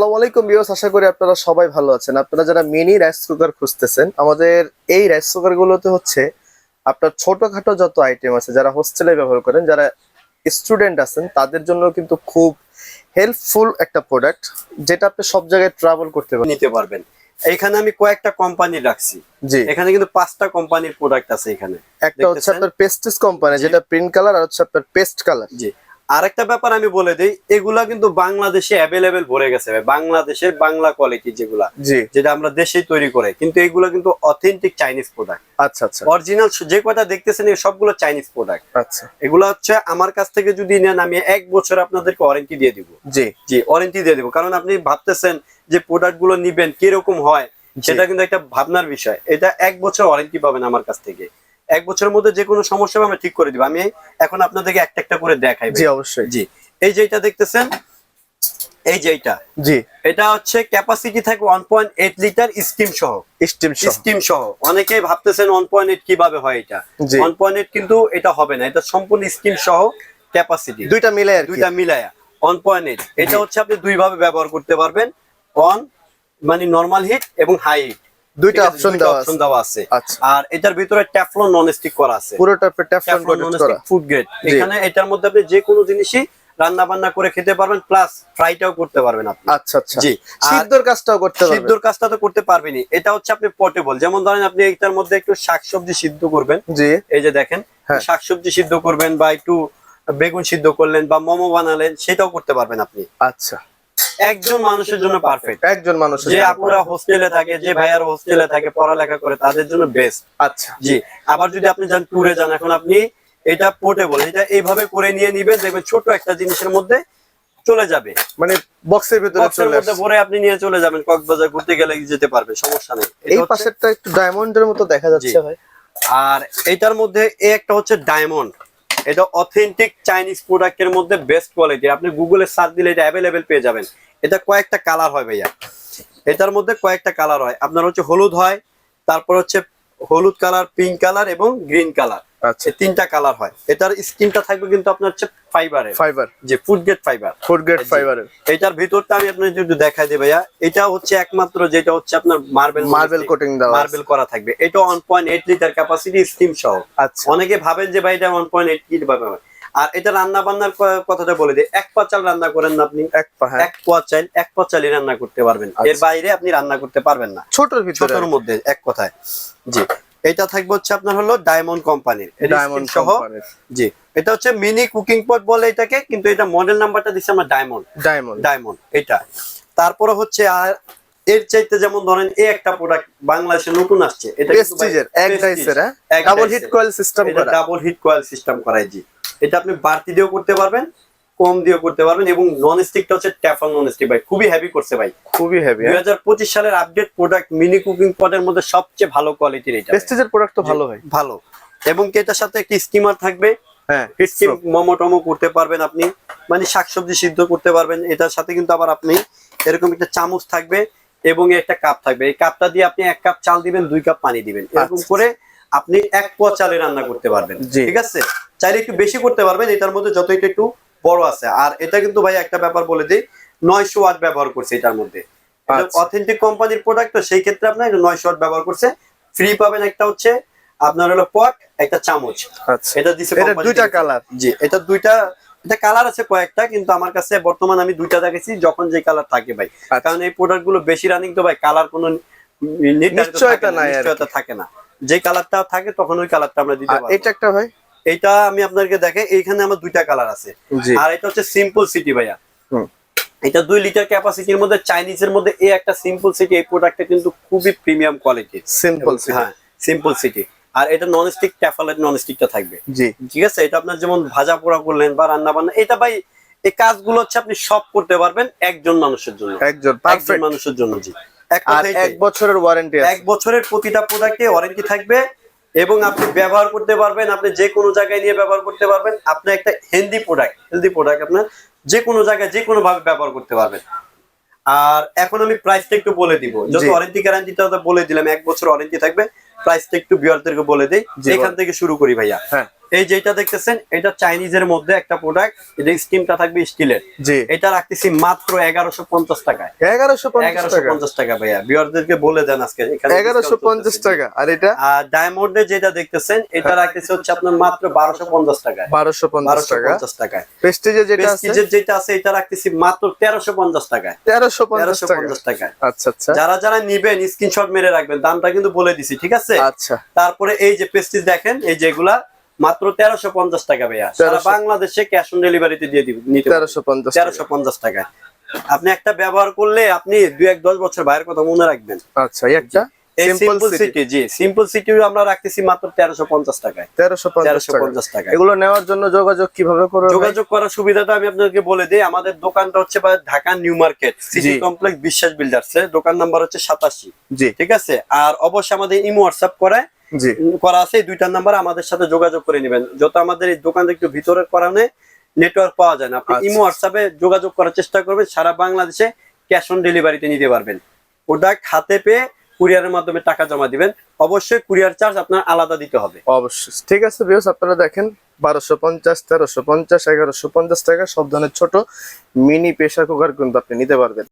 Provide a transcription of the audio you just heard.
আসসালামু আলাইকুম ভিউয়ার্স আশা করি আপনারা সবাই ভালো আছেন। আপনারা যারা মিনি রাইস কুকার খুঁজতেছেন আমাদের এই রাইস কুকার গুলোতে হচ্ছে আপনার ছোটখাটো যত আইটেম আছে যারা হোস্টেলে ব্যবহার করেন যারা স্টুডেন্ট আছেন তাদের জন্য কিন্তু খুব হেল্পফুল একটা প্রোডাক্ট যেটা আপনি সব জায়গায় ট্রাভেল করতে নিতে পারবেন। এখানে আমি কয়েকটা কোম্পানি রাখছি। জি। এখানে কিন্তু পাঁচটা কোম্পানির প্রোডাক্ট আছে এখানে। একটা হচ্ছে আপনার পেস্টিস কোম্পানি যেটা প্রিন্ট কালার আর হচ্ছে আপনার পেস্ট কালার জি। আরেকটা ব্যাপার আমি বলে দিই এগুলা কিন্তু বাংলাদেশে অ্যাভেলেবেল ভরে গেছে বাংলাদেশের বাংলা কোয়ালিটি যেগুলা যেটা আমরা দেশে তৈরি করে। কিন্তু এগুলো কিন্তু অথেন্টিক চাইনিজ প্রোডাক্ট আচ্ছা আচ্ছা। অরিজিনাল যে কয়টা দেখতেছেন সবগুলো চাইনিজ প্রোডাক্ট আচ্ছা। এগুলো হচ্ছে আমার কাছ থেকে যদি নেন আমি এক বছর আপনাদেরকে ওয়ারেন্টি দিয়ে দিব। জি। জি ওয়ারেন্টি দিয়ে দিব। কারণ আপনি ভাবতেছেন যে প্রোডাক্টগুলো নিবেন কীরকম হয় সেটা কিন্তু একটা ভাবনার বিষয়। এটা এক বছর ওয়ারেন্টি পাবেন আমার কাছ থেকে। এক বছরের মধ্যে যে কোনো সমস্যা আমরা ঠিক করে দিব। আমি এখন আপনাদেরকে একটা একটা করে দেখাই জি অবশ্যই। জি। এই যেটা দেখতেছেন এই যে এটা জি। এটা হচ্ছে ক্যাপাসিটি থাকে one point eight litre steam সহ। স্টিম সহ। স্টিম সহ। অনেকেই ভাবতেছেন ওয়ান পয়েন্ট এইট কীভাবে হয় এটা? জি। ওয়ান পয়েন্ট এইট কিন্তু এটা হবে না। এটা সম্পূর্ণ স্টিম সহ ক্যাপাসিটি দুইটা মিলে আর কি। দুইটা মিলায়া। ওয়ান পয়েন্ট এইট এটা হচ্ছে আপনি দুই ভাবে ব্যবহার করতে পারবেন। অন মানে নর্মাল হিট এবং হাই হিট দুইটা অপশন দেওয়া অপশন দেওয়া আছে। আচ্ছা। আর এটার ভিতরে ট্যাফলন নন স্টিক করা আছে। পুরোটা Teflon non stick food grade এখানে এটার মধ্যে আপনি যে কোনো জিনিসই রান্না বান্না করে খেতে পারবেন প্লাস ফ্রাইটাও করতে পারবেন আপনি। আচ্ছা আচ্ছা। জি। সিদ্ধর কাজটাও করতে পারবেন। সিদ্ধর কাজটা তো করতে পারবেনই। এটা হচ্ছে আপনি পোর্টেবল যেমন ধরেন আপনি এটার মধ্যে একটু শাকসবজি সিদ্ধ করবেন। জি। এই যে দেখেন হ্যাঁ। শাকসবজি সিদ্ধ করবেন বা একটু বেগুন সিদ্ধ করলেন বা মোমো বানালেন সেটাও করতে পারবেন আপনি। আচ্ছা। একজন মানুষের জন্য পারফেক্ট একজন মানুষ যে। আপুরা হোস্টেলে থাকে যে ভাইয়ার হোস্টেলে থাকে পড়ালেখা করে তাদের জন্য বেস্ট আচ্ছা। জি। আবার যদি আপনি যান ট্যুরে যান এখন আপনি এটা পোর্টেবল এটা এইভাবে করে নিয়ে নিবেন দেখবেন ছোট একটা জিনিসের মধ্যে চলে যাবে। মানে বক্সের ভিতরে চলে আসছে। ভরে আপনি নিয়ে চলে যাবেন কক্সবাজার ঘুরতে গেলে যেতে পারবে সমস্যা নেই। এই পাশেরটা একটু ডায়মন্ডের মতো দেখা যাচ্ছে ভাই। আর এটার মধ্যে এ একটা হচ্ছে ডায়মন্ড এটা অথেন্টিক চাইনিজ প্রোডাক্টের মধ্যে বেস্ট কোয়ালিটি আপনি গুগলে সার্চ দিলে এটা অ্যাভেলেবেল পেয়ে যাবেন। এটা কয়েকটা কালার হয় ভাইয়া। এটার মধ্যে কয়েকটা কালার হয়। আপনার হচ্ছে হলুদ হয় তারপর হচ্ছে হলুদ কালার পিঙ্ক কালার এবং গ্রিন কালার আচ্ছা। তিনটা কালার হয়। এটার স্কিনটা থাকবে কিন্তু আপনার হচ্ছে ফাইবারের ফাইবার যে food grade fibre food grade ফাইবারের এটার ভিতরটা আমি আপনার যদি দেখাই দিই ভাইয়া এটা হচ্ছে একমাত্র যেটা হচ্ছে আপনার মার্বেল মার্বেল কোটিং দেওয়া মার্বেল করা থাকবে। এটা one point eight litre capacity steam সহ। আচ্ছা। অনেকে ভাবেন যে ভাই এটা ওয়ান পয়েন্ট এইট কিট ভাবে হয়। আর এটা রান্না বান্নার কথাটা বলে দিই এক পা চাল রান্না করেন না আপনি। এক পা হ্যাঁ। এক পোয়া চাল এক পা চালই রান্না করতে পারবেন। এর আচ্ছা। বাইরে আপনি রান্না করতে পারবেন না। ছোটর ভিতরে। ছোটর মধ্যে এক কথায়। জি এটা থাকবে হচ্ছে আপনার হলো ডায়মন্ড কোম্পানির ডায়মন্ড সহ জি এটা হচ্ছে মিনি কুকিং পট বলে এটাকে কিন্তু এটা মডেল নাম্বারটা দিচ্ছে আমরা ডায়মন্ড ডায়মন্ড ডায়মন্ড এটা। তারপরে হচ্ছে আর এর চাইতে যেমন ধরেন এই একটা প্রোডাক্ট বাংলাদেশে নতুন আসছে এটা প্রেস্টিজের এক ডাইসের ডাবল হিট কয়েল সিস্টেম করা। ডাবল হিট কয়েল সিস্টেম করাই জি। এটা আপনি বাড়তি দিয়েও করতে পারবেন কম দিয়েও করতে পারবেন এবং নন স্টিকটা হচ্ছে ট্যাফল নন স্টিক ভাই খুবই হেভি করছে ভাই। খুবই হাজার পঁচিশ সালের আপডেট প্রোডাক্ট মিনি কুকিং পটের মধ্যে সবচেয়ে ভালো কোয়ালিটির এটা প্রেস্টিজের প্রোডাক্ট তো ভালো হয় ভালো। এবং এটার সাথে একটি স্টিমার থাকবে হ্যাঁ স্টিম মোমো টমো করতে পারবেন আপনি মানে শাকসবজি সিদ্ধ করতে পারবেন এটার সাথে কিন্তু আবার আপনি এরকম একটা চামচ থাকবে এবং একটা কাপ থাকবে। এই কাপটা দিয়ে আপনি এক কাপ চাল দিবেন দুই কাপ পানি দিবেন। এরকম আচ্ছা। করে আপনি এক পোয়া চালে রান্না করতে পারবেন। ঠিক আছে? চাইলে একটু বেশি করতে পারবেন এটার মধ্যে যত এটা একটু বড় আছে। আর এটা কিন্তু ভাই একটা ব্যাপার বলে দিই নয়শো ওয়াট ব্যবহার করছে এটার মধ্যে। অথেন্টিক কোম্পানির প্রোডাক্ট তো সেই ক্ষেত্রে আপনার নয়শো ওয়াট ব্যবহার করছে। ফ্রি পাবেন একটা হচ্ছে আপনার হলো পট একটা চামচ। আচ্ছা। এটা দিছে এটা দুইটা কালার জি এটা দুইটা এটা কালার আছে কয়েকটা কিন্তু আমার কাছে বর্তমান আমি দুইটা দেখেছি যখন যে কালার থাকে ভাই। আচ্ছা। কারণ এই প্রোডাক্টগুলো বেশি রানিং তো ভাই কালার কোনো নিশ্চয়তা থাকে না, যে কালারটা থাকে তখন ওই কালারটা আমরা দিতে পারব। এটা একটা ভাই? এটা আমি আপনাদেরকে দেখে এইখানে আমার দুইটা কালার আছে। আর এটা হচ্ছে সিম্পল সিটি ভাইয়া। এটা দুই লিটার ক্যাপাসিটির মধ্যে চাইনিজের মধ্যে এই একটা সিম্পল সিটি এই প্রোডাক্টটা কিন্তু খুবই প্রিমিয়াম কোয়ালিটি সিম্পল হ্যাঁ সিম্পল সিটি আর এটা নন স্টিক ট্যাফালের নন স্টিকটা থাকবে। জি। ঠিক আছে? এটা আপনার যেমন ভাজা পোড়া করলেন বা রান্না বান্না এটা ভাই এই কাজগুলো হচ্ছে আপনি সব করতে পারবেন একজন মানুষের জন্য। একজন মানুষের জন্য জি। আর এক। বছরের ওয়ারেন্টি এক বছরের প্রতিটা প্রোডাক্টে ওয়ারেন্টি থাকবে এবং আপনি ব্যবহার করতে পারবেন আপনি যে কোনো জায়গায় নিয়ে ব্যবহার করতে পারবেন। আপনি একটা হেলদি প্রোডাক্ট হেলদি প্রোডাক্ট আপনার যে কোনো জায়গায় যে কোনো ভাবে ব্যবহার করতে পারবেন। আর এখন আমি প্রাইসটা একটু বলে দিব। যত। ওয়ারেন্টি গ্যারান্টিটা বলে দিলাম এক বছর ওয়ারেন্টি থাকবে। প্রাইসটা একটু বিয়ারদেরকে বলে দেই। এখান থেকে শুরু করি ভাইয়া। হ্যাঁ। এই যেটা দেখতেছেন এটা চাইনিজের মধ্যে একটা প্রোডাক্ট এটা স্টিমটা থাকবে স্টিলের। জি। এটা রাখতেছি মাত্র এগারোশো পঞ্চাশ টাকায়। এগারোশো পঞ্চাশ এগারোশো টাকা পঞ্চাশ টাকা ভাইয়া। বিয়ারদেরকে বলে দেন আজকে এখানে এগারোশো পঞ্চাশ। টাকা। আর এটা? আর ডায়মন্ডে যেটা দেখতেছেন এটা রাখতেছে হচ্ছে আপনার মাত্র বারোশো পঞ্চাশ টাকায়। বারোশো পঞ্চাশ টাকায়। প্রেস্টিজের যেটা আছে? প্রেস্টিজের যেটা আছে এটা রাখতেছি মাত্র তেরোশো পঞ্চাশ টাকায়। তেরোশো পঞ্চাশ টাকায়। আচ্ছা আচ্ছা। যারা যারা নিবেন স্ক্রিনশট মেরে রাখবেন দামটা কিন্তু বলে দিছি ঠিক আছে? আচ্ছা। তারপরে এই যে প্রেস্টিজ দেখেন এই যেগুলা মাত্র তেরোশো পঞ্চাশ টাকা ভাইয়া। সারা বাংলাদেশে ক্যাশ অন ডেলিভারিতে দিয়ে দিব তেরোশো পঞ্চাশ তেরোশো পঞ্চাশ টাকা। আপনি একটা ব্যবহার করলে আপনি দু এক দশ বছর ভাইয়ের কথা মনে রাখবেন। আচ্ছা একটা? সিম্পল সিম্পল সিটি জি সিম্পল সিটি আমরা রাখতেছি মাত্র তেরোশো পঞ্চাশ টাকায়। তেরোশো পঞ্চাশ তেরোশো টাকা এগুলো নেওয়ার জন্য যোগাযোগ কীভাবে করবে যোগাযোগ করার সুবিধাটা আমি আপনাদেরকে বলে দিই। আমাদের দোকানটা হচ্ছে Dhaka new market city complex Biswas builders. দোকান নাম্বার হচ্ছে সাতাশি। জি। ঠিক আছে? আর অবশ্যই আমাদের ইমো হোয়াটসঅ্যাপ করে জি। করা আছে। দুইটা নাম্বার আমাদের সাথে যোগাযোগ করে নেবেন। যত আমাদের এই দোকানটা একটু ভিতরের কারণে নেটওয়ার্ক পাওয়া যায় না। আপনি আচ্ছা। ইমো হোয়াটসঅ্যাপে যোগাযোগ করার চেষ্টা করবেন। সারা বাংলাদেশে ক্যাশ অন ডেলিভারিতে নিতে পারবেন। প্রোডাক্ট হাতে পেয়ে কুরিয়ারের মাধ্যমে টাকা জমা দিবেন, অবশ্যই কুরিয়ার চার্জ আপনার আলাদা দিতে হবে। অবশ্যই। ঠিক আছে বিয়স আপনারা দেখেন, বারোশো পঞ্চাশ, তেরোশো পঞ্চাশ, এগারোশো পঞ্চাশ টাকা, সব ধরনের ছোট মিনি প্রেশার কুকার কিন্তু আপনি নিতে পারবেন।